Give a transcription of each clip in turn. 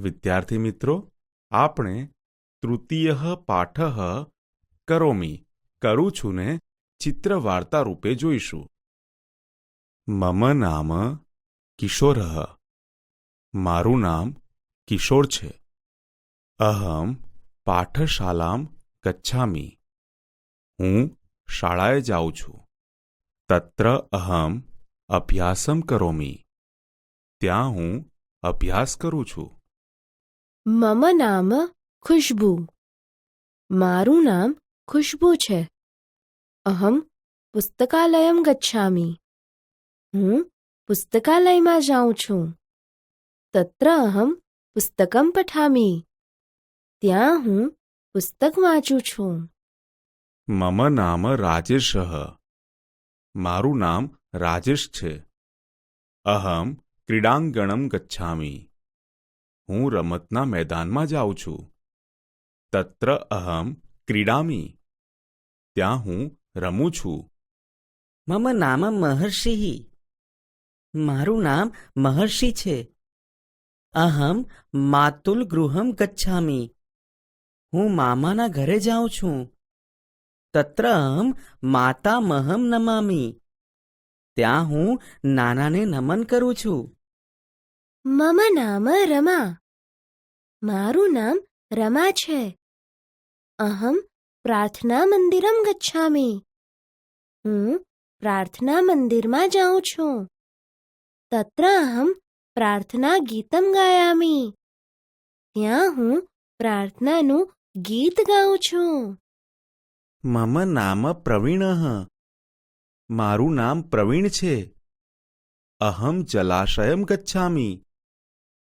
વિદ્યાર્થી મિત્રો, આપણે તૃતીય પાઠ કરોમી કરું છું ને ચિત્ર વાર્તા રૂપે જોઈશું. મમ નામ કિશોર. મારું નામ કિશોર છે. અહમ પાઠશાલામ ગચ્છામી. હું શાળાએ જાઉં છું. તત્ર અહમ અભ્યાસમ કરોમી. ત્યાં હું અભ્યાસ કરું છું. મમ નામ ખુશ્બુ. મારું નામ ખુશ્બુ છે. અહમ પુસ્તકાલયમ ગચ્છામી. હું પુસ્તકાલયમાં જાઉં છું. તત્ર અહમ પુસ્તકમ પઠામી. ત્યાં હું પુસ્તક વાંચું છું. મમ નામ રાજેશ. મારું નામ રાજેશ છે. અહમ ક્રીડાંગણમ ગચ્છામી. હું રમતના મેદાનમાં જાઉં છું. તત્ર અહમ ક્રીડામી. ત્યાં હું રમું છું. મમ નામ મહર્ષિ. મારું નામ મહર્ષિ છે. અહમ માતુલ ગૃહમ ગચ્છામી. હું મામાના ઘરે જાઉં છું. તત્ર અહમ માતામહમ નમામી. ત્યાં હું નાનાને નમન કરું છું. મમ નામ રમા. મારું નામ રમા છે. અહમ પ્રાર્થના મંદિરમ ગચ્છામી. હું પ્રાર્થના મંદિરમાં જાઉં છું. તત્ર અહમ પ્રાર્થના ગીતમ ગાયામી. ત્યાં હું પ્રાર્થનાનું ગીત ગાઉં છું. મમ નામ પ્રવીણ. મારું નામ પ્રવીણ છે. અહમ જલાશયમ ગચ્છામી.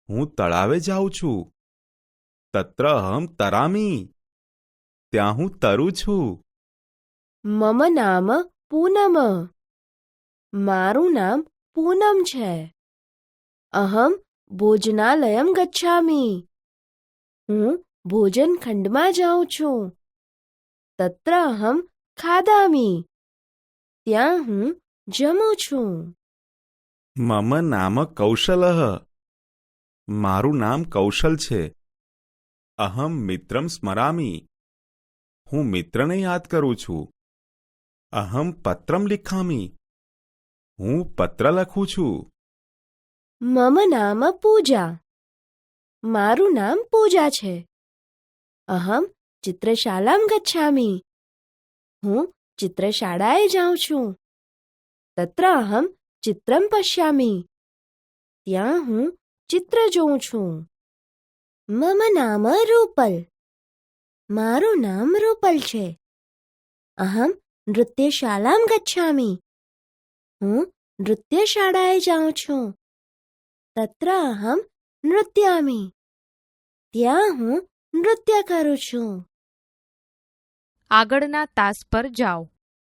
હું તળાવે જાઉં છું. તત્ર અહમ તરામી. ત્યાં હું તરું છું. મમ નામ પૂનમ. મારું નામ પૂનમ છે. અહમ ભોજનાલયમ ગચ્છામી. હું ભોજનખંડમાં જાઉં છું. તત્ર અહમ ખાદામી. ત્યાં હું જમું છું. મમ નામ કૌશલ. મારું નામ કૌશલ છે. અહમ મિત્રમ સ્મરામી. હું મિત્રને યાદ કરું છું. અહમ પત્રમ લિખામી. હું પત્ર લખું છું. મમ નામ પૂજા. મારું નામ પૂજા છે. અહમ ચિત્રશાલામ ગચ્છામી. હું ચિત્રશાળાએ જાઉં છું. તત્ર અહમ ચિત્રમ પશ્યામી. ત્યાં હું ચિત્ર જોઉં છું. મમ નામ રૂપલ. મારું નામ રૂપલ છે. અહમ નૃત્યશાલામ ગચ્છામી. હું નૃત્યશાળાએ જાઉં છું. તત્ર અહમ નૃત્યામી. ત્યાં હું નૃત્ય કરું છું. આગળના તાસ પર જાઓ.